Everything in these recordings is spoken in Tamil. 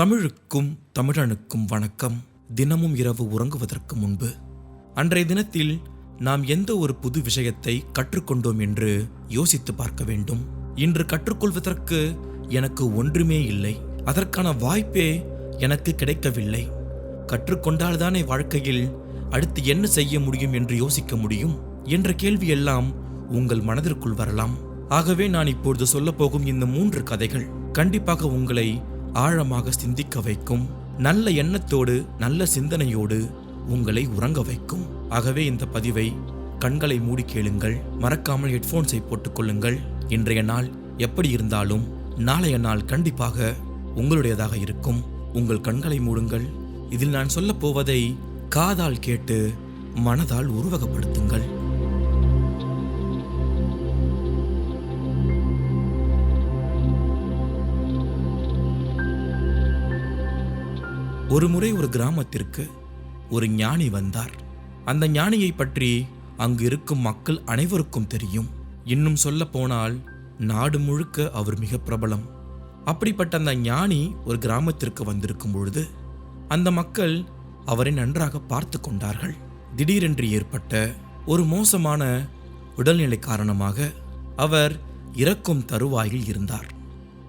தமிழுக்கும் தமிழனுக்கும் வணக்கம். தினமும் இரவு உறங்குவதற்கு முன்பு. அன்றைய தினத்தில் நாம் எந்த ஒரு புது விஷயத்தை கற்றுக்கொண்டோம் என்று யோசித்து பார்க்க வேண்டும். இன்று கற்றுக்கொள்வதற்கு எனக்கு ஒன்றுமே இல்லை. அதற்கான வாய்ப்பே எனக்கு கிடைக்கவில்லை. கற்றுக்கொண்டால்தானே வாழ்க்கையில் அடுத்து என்ன செய்ய முடியும் என்று யோசிக்க முடியும்? என்ற கேள்வியெல்லாம் உங்கள் மனதிற்குள் வரலாம். ஆகவே நான் இப்பொழுது சொல்லப்போகும் இந்த மூன்று கதைகள் கண்டிப்பாக உங்களை ஆழமாக சிந்திக்க வைக்கும். நல்ல எண்ணத்தோடு நல்ல சிந்தனையோடு உங்களை உறங்க வைக்கும். ஆகவே இந்த பதிவை கண்களை மூடி கேளுங்கள். மறக்காமல் ஹெட்ஃபோன்ஸை போட்டுக்கொள்ளுங்கள். இன்றைய நாள் எப்படி இருந்தாலும் நாளைய நாள் கண்டிப்பாக உங்களுடையதாக இருக்கும். உங்கள் கண்களை மூடுங்கள். இதில் நான் சொல்லப் போவதை காதால் கேட்டு மனதால் உருவகப்படுத்துங்கள். ஒரு முறை ஒரு கிராமத்திற்கு ஒரு ஞானி வந்தார். அந்த ஞானியை பற்றி அங்கு இருக்கும் மக்கள் அனைவருக்கும் தெரியும். இன்னும் சொல்ல போனால் நாடு முழுக்க அவர் மிக பிரபலம். அப்படிப்பட்ட அந்த ஞானி ஒரு கிராமத்திற்கு வந்திருக்கும் பொழுது அந்த மக்கள் அவரை நன்றாக பார்த்து கொண்டார்கள். திடீரென்று ஏற்பட்ட ஒரு மோசமான உடல்நிலை காரணமாக அவர் இறக்கும் தருவாயில் இருந்தார்.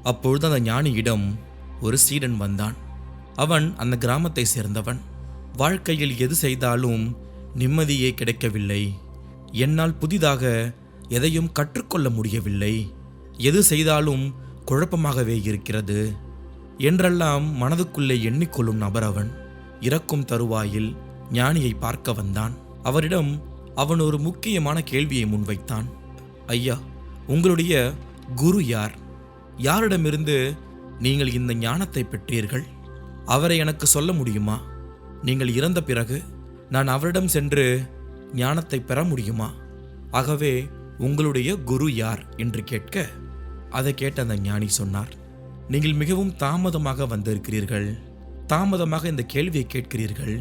அப்பொழுது அந்த ஞானியிடம் ஒரு சீடன் வந்தான். அவன் அந்த கிராமத்தை சேர்ந்தவன். வாழ்க்கையில் எது செய்தாலும் நிம்மதியே கிடைக்கவில்லை. என்னால் புதிதாக எதையும் கற்றுக்கொள்ள முடியவில்லை. எது செய்தாலும் குழப்பமாகவே இருக்கிறது. என்றெல்லாம் மனதுக்குள்ளே எண்ணிக்கொள்ளும் நபர் அவன். இறக்கும் தருவாயில் ஞானியை பார்க்க வந்தான். அவரிடம் அவன் ஒரு முக்கியமான கேள்வியை முன்வைத்தான். ஐயா உங்களுடைய குரு யார்? யாரிடமிருந்து நீங்கள் இந்த ஞானத்தை பெற்றீர்கள்? அவரை எனக்கு சொல்ல முடியுமா? நீங்கள் இறந்த பிறகு நான் அவரிடம் சென்று ஞானத்தை பெற முடியுமா? ஆகவே உங்களுடைய குரு யார்? என்று கேட்க அதை கேட்ட அந்த ஞானி சொன்னார் நீங்கள் மிகவும் தாமதமாக வந்திருக்கிறீர்கள். தாமதமாக இந்த கேள்வியை கேட்கிறீர்கள்.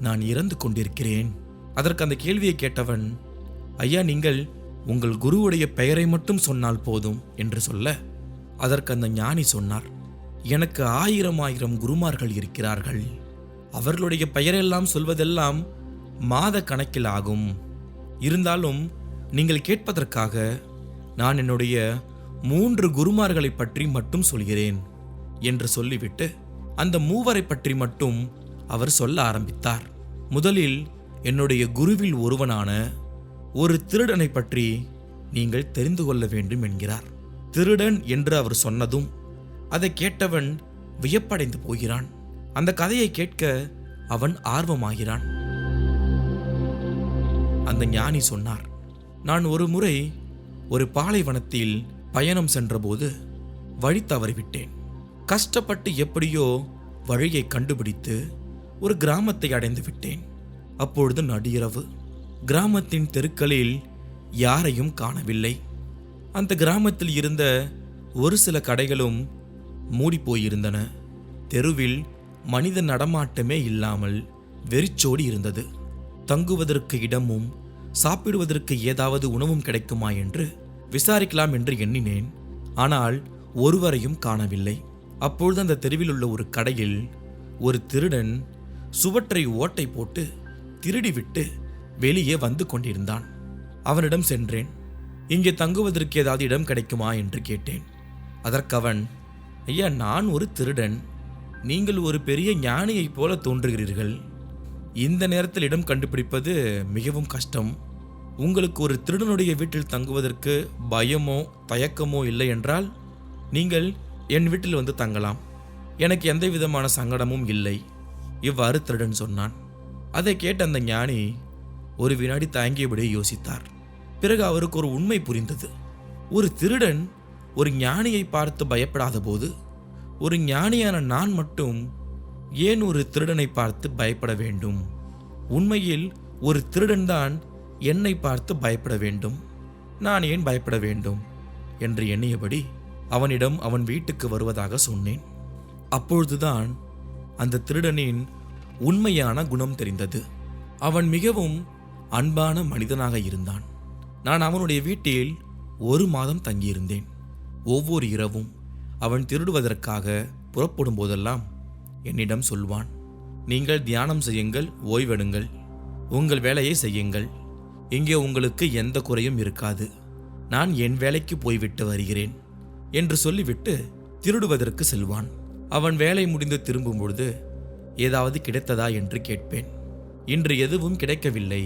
நான் இறந்து கொண்டிருக்கிறேன். அதற்கு அந்த கேள்வியை கேட்டவன் ஐயா நீங்கள் உங்கள் குருவுடைய பெயரை மட்டும் சொன்னால் போதும் என்று சொல்ல அதற்கு அந்த ஞானி சொன்னார் எனக்கு ஆயிரம் ஆயிரம் குருமார்கள் இருக்கிறார்கள். அவர்களுடைய பெயரெல்லாம் சொல்வதெல்லாம் மாத கணக்கில் ஆகும். இருந்தாலும் நீங்கள் கேட்பதற்காக நான் என்னுடைய மூன்று குருமார்களை பற்றி மட்டும் சொல்கிறேன் என்று சொல்லிவிட்டு அந்த மூவரை பற்றி மட்டும் அவர் சொல்ல ஆரம்பித்தார். முதலில் என்னுடைய குருவில் ஒருவனான ஒரு திருடனை பற்றி நீங்கள் தெரிந்து கொள்ள வேண்டும் என்கிறார். திருடன் என்று அவர் சொன்னதும் அதை கேட்டவன் வியப்படைந்து போகிறான். அந்த கதையை கேட்க அவன் ஆர்வமாகிறான். அந்த ஞானி சொன்னார் நான் ஒரு முறை ஒரு பாலைவனத்தில் பயணம் சென்றபோது வழி தவறிவிட்டேன். கஷ்டப்பட்டு எப்படியோ வழியை கண்டுபிடித்து ஒரு கிராமத்தை அடைந்து விட்டேன். அப்பொழுது நடிஇரவு கிராமத்தின் தெருக்களில் யாரையும் காணவில்லை. அந்த கிராமத்தில் இருந்த ஒரு சில கடைகளும் மூடிப்போயிருந்தன. தெருவில் மனித நடமாட்டமே இல்லாமல் வெறிச்சோடி இருந்தது. தங்குவதற்கு இடமும் சாப்பிடுவதற்கு ஏதாவது உணவும் கிடைக்குமா என்று விசாரிக்கலாம் என்று எண்ணினேன். ஆனால் ஒருவரையும் காணவில்லை. அப்பொழுது அந்த தெருவில் உள்ள ஒரு கடையில் ஒரு திருடன் சுவற்றை ஓட்டை போட்டு திருடிவிட்டு வெளியே வந்து கொண்டிருந்தான். அவனிடம் சென்றேன். இங்கே தங்குவதற்கு ஏதாவது இடம் கிடைக்குமா? என்று கேட்டேன். அதற்கவன் ஐயா நான் ஒரு திருடன். நீங்கள் ஒரு பெரிய ஞானியைப் போல தோன்றுகிறீர்கள். இந்த நேரத்தில் இடம் கண்டுபிடிப்பது மிகவும் கஷ்டம். உங்களுக்கு ஒரு திருடனுடைய வீட்டில் தங்குவதற்கு பயமோ தயக்கமோ இல்லை என்றால் நீங்கள் என் வீட்டில் வந்து தங்கலாம். எனக்கு எந்த விதமான சங்கடமும் இல்லை இவ்வாறு திருடன் சொன்னான். அதை கேட்ட அந்த ஞானி ஒரு வினாடி தயங்கியபடி யோசித்தார். பிறகு அவருக்கு ஒரு உண்மை புரிந்தது. ஒரு திருடன் ஒரு ஞானியை பார்த்து பயப்படாத போது ஒரு ஞானியான நான் மட்டும் ஏன் ஒரு திருடனை பார்த்து பயப்பட வேண்டும்? உண்மையில் ஒரு திருடன்தான் என்னை பார்த்து பயப்பட வேண்டும். நான் ஏன் பயப்பட வேண்டும்? என்று எண்ணியபடி அவனிடம் அவன் வீட்டுக்கு வருவதாக சொன்னேன். அப்பொழுதுதான் அந்த திருடனின் உண்மையான குணம் தெரிந்தது. அவன் மிகவும் அன்பான மனிதனாக இருந்தான். நான் அவனுடைய வீட்டில் ஒரு மாதம் தங்கியிருந்தேன். ஒவ்வொரு இரவும் அவன் திருடுவதற்காக புறப்படும் போதெல்லாம் என்னிடம் சொல்வான் நீங்கள் தியானம் செய்யுங்கள் ஓய்வெடுங்கள். உங்கள் வேலையை செய்யுங்கள். இங்கே உங்களுக்கு எந்த குறையும் இருக்காது. நான் என் வேலைக்கு போய்விட்டு வருகிறேன் என்று சொல்லிவிட்டு திருடுவதற்கு செல்வான். அவன் வேலை முடிந்து திரும்பும் பொழுது ஏதாவது கிடைத்ததா? என்று கேட்பேன். இன்று எதுவும் கிடைக்கவில்லை.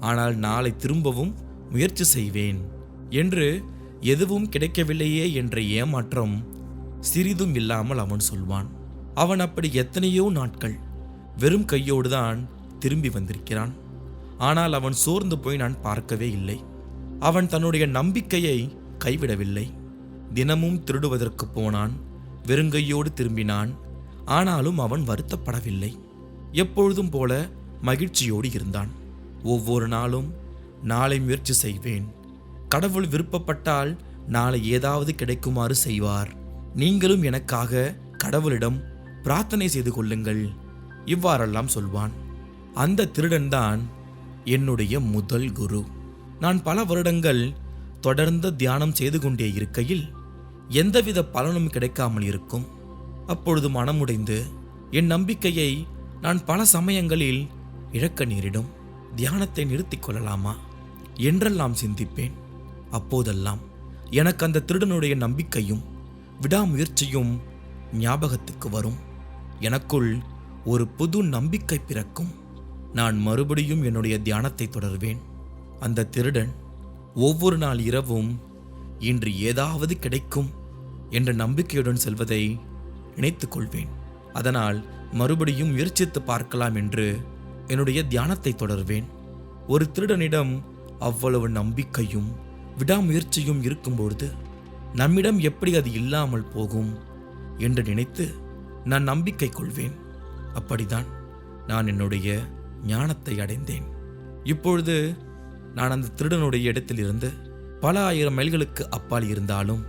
ஆனால் நாளை திரும்பவும் முயற்சி செய்வேன் என்று எதுவும் கிடைக்கவில்லையே என்ற ஏமாற்றம் சிறிதும் இல்லாமல் அவன் சொல்வான். அவன் அப்படி எத்தனையோ நாட்கள் வெறும் கையோடு தான் திரும்பி வந்திருக்கிறான். ஆனால் அவன் சோர்ந்து போய் நான் பார்க்கவே இல்லை. அவன் தன்னுடைய நம்பிக்கையை கைவிடவில்லை. தினமும் திருடுவதற்கு போனான் வெறுங்கையோடு திரும்பினான். ஆனாலும் அவன் வருத்தப்படவில்லை. எப்பொழுதும் போல மகிழ்ச்சியோடு இருந்தான். ஒவ்வொரு நாளும் நாளை முயற்சி செய்வேன் கடவுள் விருப்பப்பட்டால் நாளை ஏதாவது கிடைக்குமாறு செய்வார். நீங்களும் எனக்காக கடவுளிடம் பிரார்த்தனை செய்து கொள்ளுங்கள் இவ்வாறெல்லாம் சொல்வான். அந்த திருடன்தான் என்னுடைய முதல் குரு. நான் பல வருடங்கள் தொடர்ந்து தியானம் செய்து கொண்டே இருக்கையில் எந்தவித பலனும் கிடைக்காமல் இருக்கும். அப்பொழுது மனமுடைந்து என் நம்பிக்கையை நான் பல சமயங்களில் இழக்க நேரிடும். தியானத்தை நிறுத்திக் கொள்ளலாமா? என்றெல்லாம் சிந்திப்பேன். அப்போதெல்லாம் எனக்கு அந்த திருடனுடைய நம்பிக்கையும் விடாமுயற்சியும் ஞாபகத்துக்கு வரும். எனக்குள் ஒரு புது நம்பிக்கை பிறக்கும். நான் மறுபடியும் என்னுடைய தியானத்தை தொடர்வேன். அந்த திருடன் ஒவ்வொரு நாள் இரவும் இன்று ஏதாவது கிடைக்கும் என்ற நம்பிக்கையுடன் செல்வதை நினைத்து கொள்வேன் அதனால் மறுபடியும் முயற்சித்து பார்க்கலாம் என்று என்னுடைய தியானத்தை தொடர்வேன். ஒரு திருடனிடம் அவ்வளவு நம்பிக்கையும் விடாமுயற்சியும் இருக்கும்பொழுது நம்மிடம் எப்படி அது இல்லாமல் போகும்? என்று நினைத்து நான் நம்பிக்கை கொள்வேன். அப்படிதான் நான் என்னுடைய ஞானத்தை அடைந்தேன். இப்பொழுது நான் அந்த திருடனுடைய இடத்திலிருந்து பல ஆயிரம் மைல்களுக்கு அப்பால் இருந்தாலும்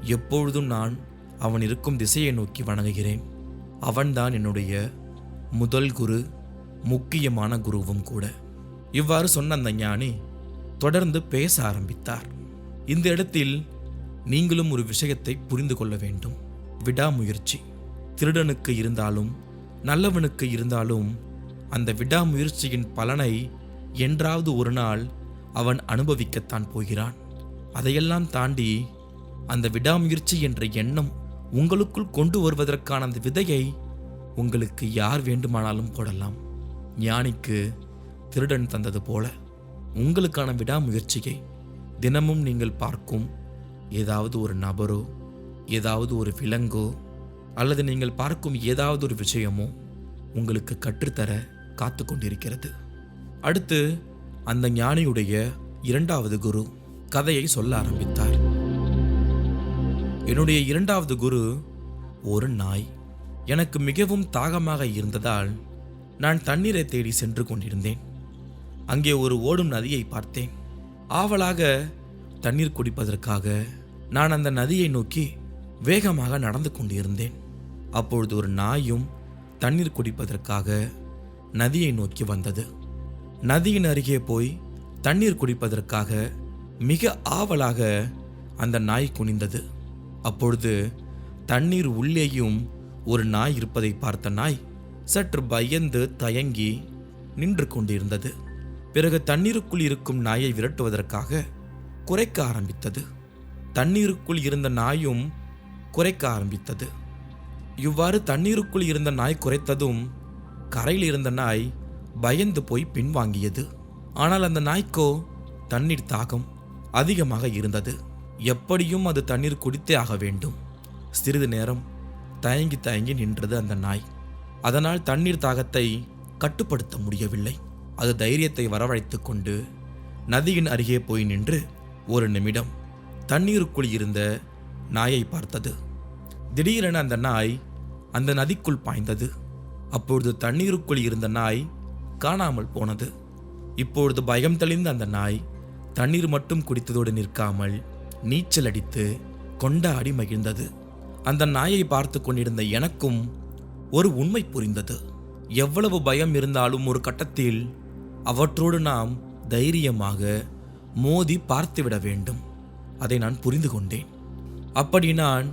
எப்பொழுதும் நான் அவன் இருக்கும் திசையை நோக்கி வணங்குகிறேன். அவன்தான் என்னுடைய முதல் குரு முக்கியமான குருவும் கூட. இவ்வாறு சொன்ன அந்த ஞானி தொடர்ந்து பேச ஆரம்பித்தார். இந்த இடத்தில் நீங்களும் ஒரு விஷயத்தை புரிந்து கொள்ள வேண்டும். விடாமுயற்சி. திருடனுக்கு இருந்தாலும் நல்லவனுக்கு இருந்தாலும் அந்த விடாமுயற்சியின் பலனை என்றாவது ஒரு நாள் அவன் அனுபவிக்கத்தான் போகிறான். அதையெல்லாம் தாண்டி அந்த விடாமுயற்சி என்ற எண்ணம் உங்களுக்குள் கொண்டு வருவதற்கான அந்த விதையை உங்களுக்கு யார் வேண்டுமானாலும் போடலாம். ஞானிக்கு திருடன் தந்தது போல. உங்களுக்கான விடாமுயற்சியை தினமும் நீங்கள் பார்க்கும் ஏதாவது ஒரு நபரோ ஏதாவது ஒரு விலங்கோ அல்லது நீங்கள் பார்க்கும் ஏதாவது ஒரு விஷயமோ உங்களுக்கு கற்றுத்தர காத்து கொண்டிருக்கிறது. அடுத்து அந்த ஞானியுடைய இரண்டாவது குரு கதையை சொல்ல ஆரம்பித்தார். என்னுடைய இரண்டாவது குரு ஒரு நாய். எனக்கு மிகவும் தாகமாக இருந்ததால் நான் தண்ணீரை தேடி சென்று கொண்டிருந்தேன். அங்கே ஒரு ஓடும் நதியை பார்த்தேன். ஆவலாக தண்ணீர் குடிப்பதற்காக நான் அந்த நதியை நோக்கி வேகமாக நடந்து கொண்டிருந்தேன். அப்பொழுது ஒரு நாயும் தண்ணீர் குடிப்பதற்காக நதியை நோக்கி வந்தது. நதியின் அருகே போய் தண்ணீர் குடிப்பதற்காக மிக ஆவலாக அந்த நாய் குனிந்தது. அப்பொழுது தண்ணீர் உள்ளேயும் ஒரு நாய் இருப்பதை பார்த்த நாய் சற்று பயந்து தயங்கி நின்று கொண்டிருந்தது. பிறகு தண்ணீருக்குள் இருக்கும் நாயை விரட்டுவதற்காக குறைக்க ஆரம்பித்தது. தண்ணீருக்குள் இருந்த நாயும் குறைக்க ஆரம்பித்தது. இவ்வாறு தண்ணீருக்குள் இருந்த நாய் குறைத்ததும் கரையில் இருந்த நாய் பயந்து போய் பின்வாங்கியது. ஆனால் அந்த நாய்க்கோ தண்ணீர் தாகம் அதிகமாக இருந்தது. எப்படியும் அது தண்ணீர் குடித்தே ஆக வேண்டும். சிறிது நேரம் தயங்கி தயங்கி நின்றது அந்த நாய். அதனால் தண்ணீர் தாகத்தை கட்டுப்படுத்த முடியவில்லை. அது தைரியத்தை வரவழைத்து கொண்டு நதியின் அருகே போய் நின்று ஒரு நிமிடம் தண்ணீருக்குள் இருந்த நாயை பார்த்தது. திடீரென அந்த நாய் அந்த நதிக்குள் பாய்ந்தது. அப்பொழுது தண்ணீருக்குள் இருந்த நாய் காணாமல் போனது. இப்பொழுது பயம் தெளிந்த அந்த நாய் தண்ணீர் மட்டும் குடித்ததோடு நிற்காமல் நீச்சல் அடித்து கொண்டாடி மகிழ்ந்தது. அந்த நாயை பார்த்து கொண்டிருந்த எனக்கும் ஒரு உண்மை புரிந்தது. எவ்வளவு பயம் இருந்தாலும் ஒரு கட்டத்தில் அவற்றோடு நாம் தைரியமாக மோதி பார்த்துவிட வேண்டும். அதை நான் புரிந்து கொண்டேன். அப்படி நான்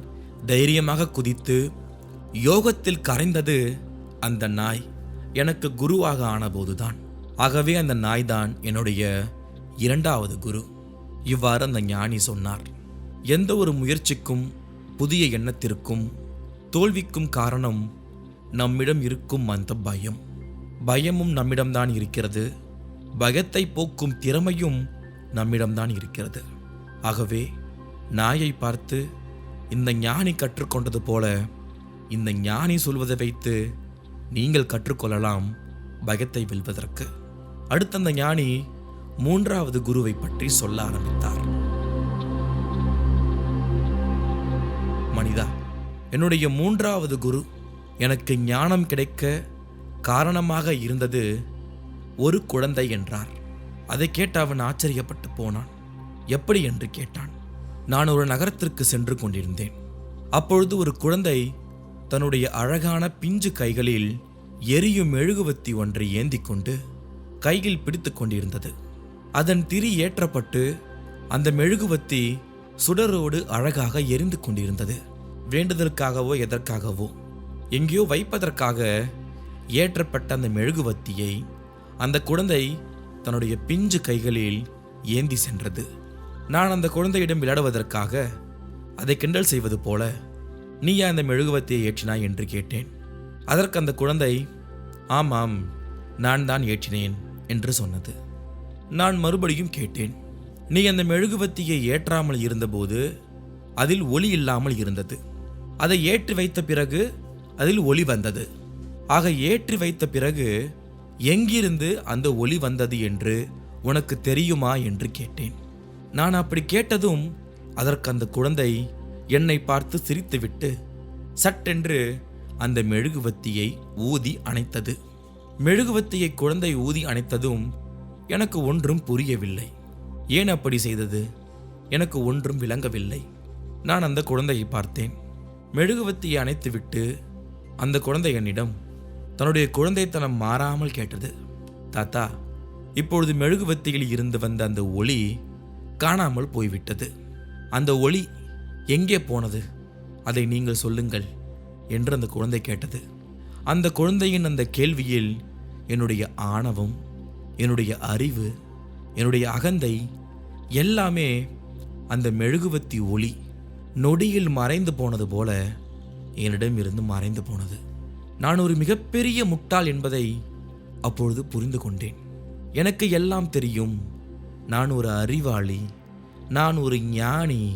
தைரியமாக குதித்து யோகத்தில் கரைந்தது அந்த நாய் எனக்கு குருவாக ஆனபோதுதான். ஆகவே அந்த நாய்தான் என்னுடைய இரண்டாவது குரு. இவ்வாறு அந்த ஞானி சொன்னார். எந்த ஒரு முயற்சிக்கும் புதிய எண்ணத்திற்கும் தோல்விக்கும் காரணம் நம்மிடம் இருக்கும் அந்த பயம். பயமும் நம்மிடம்தான் இருக்கிறது. பயத்தை போக்கும் திறமையும் நம்மிடம்தான் இருக்கிறது. ஆகவே நாயை பார்த்து இந்த ஞானி கற்றுக்கொண்டது போல இந்த ஞானி சொல்வதை வைத்து நீங்கள் கற்றுக்கொள்ளலாம் பயத்தை வெல்வதற்கு. அடுத்த அந்த ஞானி மூன்றாவது குருவை பற்றி சொல்ல ஆரம்பித்தார். மனிதா என்னுடைய மூன்றாவது குரு எனக்கு ஞானம் கிடைக்க காரணமாக இருந்தது ஒரு குழந்தை என்றார். அதை கேட்டு அவன் ஆச்சரியப்பட்டு போனான். எப்படி? என்று கேட்டான். நான் ஒரு நகரத்திற்கு சென்று கொண்டிருந்தேன். அப்பொழுது ஒரு குழந்தை தன்னுடைய அழகான பிஞ்சு கைகளில் எரியும் மெழுகுவத்தி ஒன்றை ஏந்தி கொண்டு கையில் பிடித்து கொண்டிருந்தது. அதன் திரி ஏற்றப்பட்டு அந்த மெழுகுவத்தி சுடரோடு அழகாக எரிந்து கொண்டிருந்தது. வேண்டுதலுக்காகவோ எதற்காகவோ எங்கேயோ வைப்பதற்காக ஏற்றப்பட்ட அந்த மெழுகுவத்தியை அந்த குழந்தை தன்னுடைய பிஞ்சு கைகளில் ஏந்தி சென்றது. நான் அந்த குழந்தையிடம் விளையாடுவதற்காக அதை கிண்டல் செய்வது போல நீ ஏன் அந்த மெழுகுவத்தியை ஏற்றினாய்? என்று கேட்டேன். அதற்கு அந்த குழந்தை ஆமாம் நான் தான் ஏற்றினேன் என்று சொன்னது. நான் மறுபடியும் கேட்டேன் நீ அந்த மெழுகுவத்தியை ஏற்றாமல் இருந்தபோது அதில் ஒளி இல்லாமல் இருந்தது. அதை ஏற்றி வைத்த பிறகு அதில் ஒளி வந்தது. ஆக ஏற்றி வைத்த பிறகு எங்கிருந்து அந்த ஒளி வந்தது என்று உனக்கு தெரியுமா? என்று கேட்டேன். நான் அப்படி கேட்டதும் அதற்கு அந்த குழந்தை என்னை பார்த்து சிரித்துவிட்டு சட்டென்று அந்த மெழுகுவத்தியை ஊதி அணைத்தது. மெழுகுவத்தியை குழந்தை ஊதி அணைத்ததும் எனக்கு ஒன்றும் புரியவில்லை. ஏன் அப்படி செய்தது? எனக்கு ஒன்றும் விளங்கவில்லை. நான் அந்த குழந்தையை பார்த்தேன். மெழுகுவத்தியை அணைத்துவிட்டு அந்த குழந்தை என்னிடம் தன்னுடைய குழந்தைத்தனம் மாறாமல் கேட்டது தாத்தா இப்பொழுது மெழுகுவத்தியில் இருந்து வந்த அந்த ஒளி காணாமல் போய்விட்டது. அந்த ஒளி எங்கே போனது? அதை நீங்கள் சொல்லுங்கள் என்று அந்த குழந்தை கேட்டது. அந்த குழந்தையின் அந்த கேள்வியில் என்னுடைய ஆணவம் என்னுடைய அறிவு என்னுடைய அகந்தை எல்லாமே அந்த மெழுகுவத்தி ஒளி நொடியில் மறைந்து போனது போல என்னிடம் இருந்து மறைந்து போனது. நான் ஒரு மிகப்பெரிய முட்டாள் என்பதை அப்பொழுது புரிந்து கொண்டேன். எனக்கு எல்லாம் தெரியும். நான் ஒரு அறிவாளி. நான் ஒரு ஞானி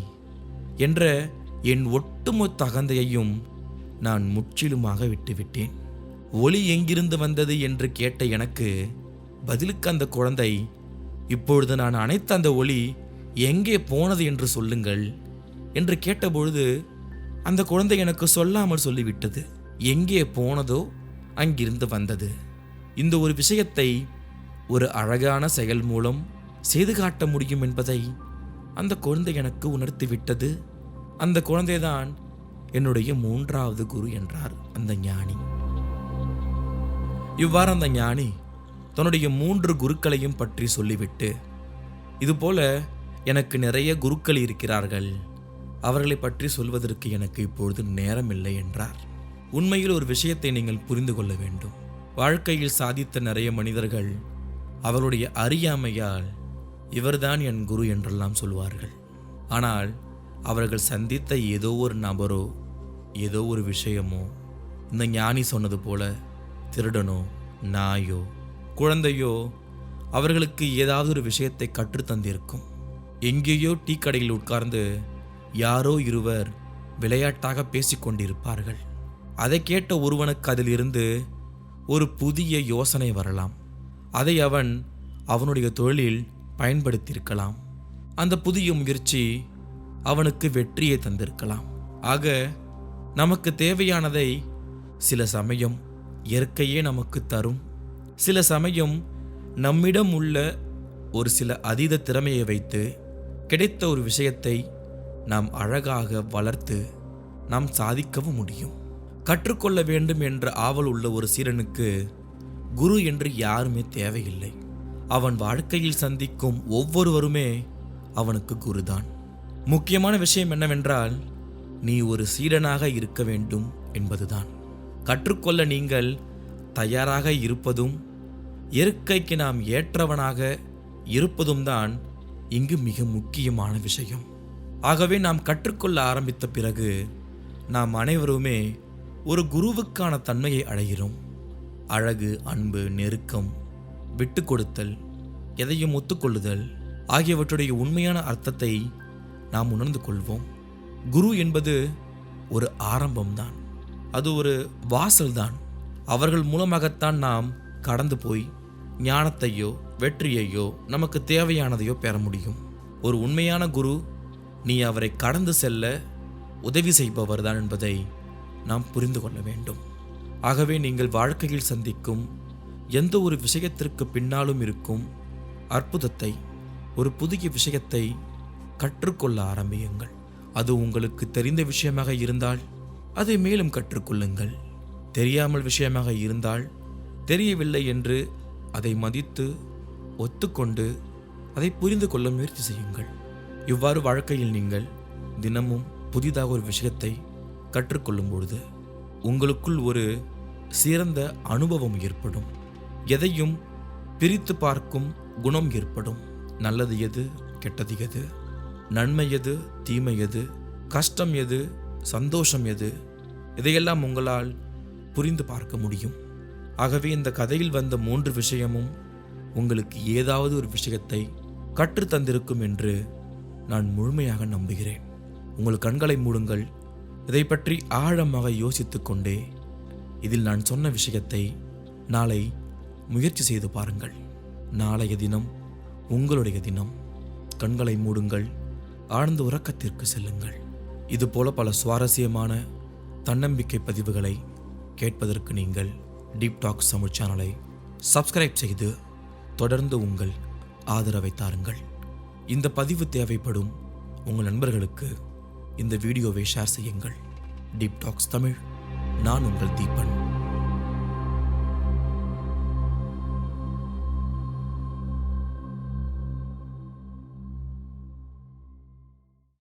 என்ற என் ஒட்டுமொத்த அகந்தையையும் நான் முற்றிலுமாக விட்டுவிட்டேன். ஒளி எங்கிருந்து வந்தது என்று கேட்ட எனக்கு பதிலுக்கு அந்த குழந்தை இப்பொழுது நான் அனைத்து அந்த ஒளி எங்கே போனது என்று சொல்லுங்கள் என்று கேட்டபொழுது அந்த குழந்தை எனக்கு சொல்லாமல் சொல்லிவிட்டது. எங்கே போனதோ அங்கிருந்து வந்தது. இந்த ஒரு விஷயத்தை ஒரு அழகான செயல் மூலம் செய்து காட்ட முடியும் என்பதை அந்த குழந்தை எனக்கு உணர்த்திவிட்டது. அந்த குழந்தைதான் என்னுடைய மூன்றாவது குரு என்றார் அந்த ஞானி. இவ்வாறு அந்த ஞானி தன்னுடைய மூன்று குருக்களையும் பற்றி சொல்லிவிட்டு இதுபோல எனக்கு நிறைய குருக்கள் இருக்கிறார்கள். அவர்களை பற்றி சொல்வதற்கு எனக்கு இப்பொழுது நேரமில்லை என்றார். உண்மையில் ஒரு விஷயத்தை நீங்கள் புரிந்து கொள்ள வேண்டும். வாழ்க்கையில் சாதித்த நிறைய மனிதர்கள் அவருடைய அறியாமையால் இவர்தான் என் குரு என்றெல்லாம் சொல்வார்கள். ஆனால் அவர்கள் சந்தித்த ஏதோ ஒரு நபரோ ஏதோ ஒரு விஷயமோ இந்த ஞானி சொன்னது போல திருடனோ நாயோ குழந்தையோ அவர்களுக்கு ஏதாவது ஒரு விஷயத்தை கற்றுத் தந்திருக்கும். எங்கேயோ டீ கடையில் உட்கார்ந்து யாரோ இருவர் விளையாட்டாக பேசிக்கொண்டிருப்பார்கள் அதை கேட்ட ஒருவனுக்கு அதிலிருந்து ஒரு புதிய யோசனை வரலாம். அதை அவன் அவனுடைய தொழிலில் பயன்படுத்தியிருக்கலாம். அந்த புதிய முயற்சி அவனுக்கு வெற்றியை தந்திருக்கலாம். ஆக நமக்கு தேவையானதை சில சமயம் இயற்கையே நமக்கு தரும். சில சமயம் நம்மிடம் உள்ள ஒரு சில அதீத திறமையை வைத்து கிடைத்த ஒரு விஷயத்தை நாம் அழகாக வளர்த்து நாம் சாதிக்கவும் முடியும். கற்றுக்கொள்ள வேண்டும் என்ற ஆவல் உள்ள ஒரு சீரனுக்கு குரு என்று யாருமே தேவையில்லை. அவன் வாழ்க்கையில் சந்திக்கும் ஒவ்வொருவருமே அவனுக்கு குருதான். முக்கியமான விஷயம் என்னவென்றால் நீ ஒரு சீடனாக இருக்க வேண்டும் என்பதுதான். கற்றுக்கொள்ள நீங்கள் தயாராக இருப்பதும் இயற்கைக்கு நாம் ஏற்றவனாக இருப்பதும் தான் இங்கு மிக முக்கியமான விஷயம். ஆகவே நாம் கற்றுக்கொள்ள ஆரம்பித்த பிறகு நாம் அனைவருமே ஒரு குருவுக்கான தன்மையை அடைகிறோம். அழகு அன்பு நெருக்கம் விட்டு கொடுத்தல் எதையும் ஒத்துக்கொள்ளுதல் ஆகியவற்றுடைய உண்மையான அர்த்தத்தை நாம் உணர்ந்து கொள்வோம். குரு என்பது ஒரு ஆரம்பம்தான். அது ஒரு வாசல்தான். அவர்கள் மூலமாகத்தான் நாம் கடந்து போய் ஞானத்தையோ வெற்றியையோ நமக்கு தேவையானதையோ பெற முடியும். ஒரு உண்மையான குரு நீ அவரை கடந்து செல்ல உதவி செய்பவர்தான் என்பதை நாம் புரிந்து கொள்ள வேண்டும். ஆகவே நீங்கள் வாழ்க்கையில் சந்திக்கும் எந்த ஒரு விஷயத்திற்கு பின்னாலும் இருக்கும் அற்புதத்தை ஒரு புதிய விஷயத்தை கற்றுக்கொள்ள ஆரம்பியுங்கள். அது உங்களுக்கு தெரிந்த விஷயமாக இருந்தால் அதை மேலும் கற்றுக்கொள்ளுங்கள். தெரியாமல் விஷயமாக இருந்தால் தெரியவில்லை என்று அதை மதித்து ஒத்துக்கொண்டு அதை புரிந்து கொள்ள முயற்சி செய்யுங்கள். இவ்வாறு வாழ்க்கையில் நீங்கள் தினமும் புதிதாக ஒரு விஷயத்தை கற்றுக்கொள்ளும் பொழுது உங்களுக்குள் ஒரு சிறந்த அனுபவம் ஏற்படும். எதையும் பிரித்து பார்க்கும் குணம் ஏற்படும். நல்லது எது கெட்டது எது நன்மை எது தீமை எது கஷ்டம் எது சந்தோஷம் எது இதையெல்லாம் உங்களால் புரிந்து பார்க்க முடியும். ஆகவே இந்த கதையில் வந்த மூன்று விஷயமும் உங்களுக்கு ஏதாவது ஒரு விஷயத்தை கற்றுத் தந்திருக்கும் என்று நான் முழுமையாக நம்புகிறேன். உங்கள் கண்களை மூடுங்கள். இதை பற்றி ஆழமாக யோசித்து கொண்டே இதில் நான் சொன்ன விஷயத்தை நாளை முயற்சி செய்து பாருங்கள். நாளைய தினம் உங்களுடைய தினம். கண்களை மூடுங்கள் ஆழ்ந்த உறக்கத்திற்கு செல்லுங்கள். இதுபோல பல சுவாரஸ்யமான தன்னம்பிக்கை பதிவுகளை கேட்பதற்கு நீங்கள் டீப் டாக் தமிழ் சேனலை சப்ஸ்கிரைப் செய்து தொடர்ந்து உங்கள் ஆதரவை தாருங்கள். இந்த பதிவு தேவைப்படும் உங்கள் நண்பர்களுக்கு இந்த வீடியோவை ஷேர் செய்யுங்கள். Deep talks Tamil. நான் உங்கள் தீபன்.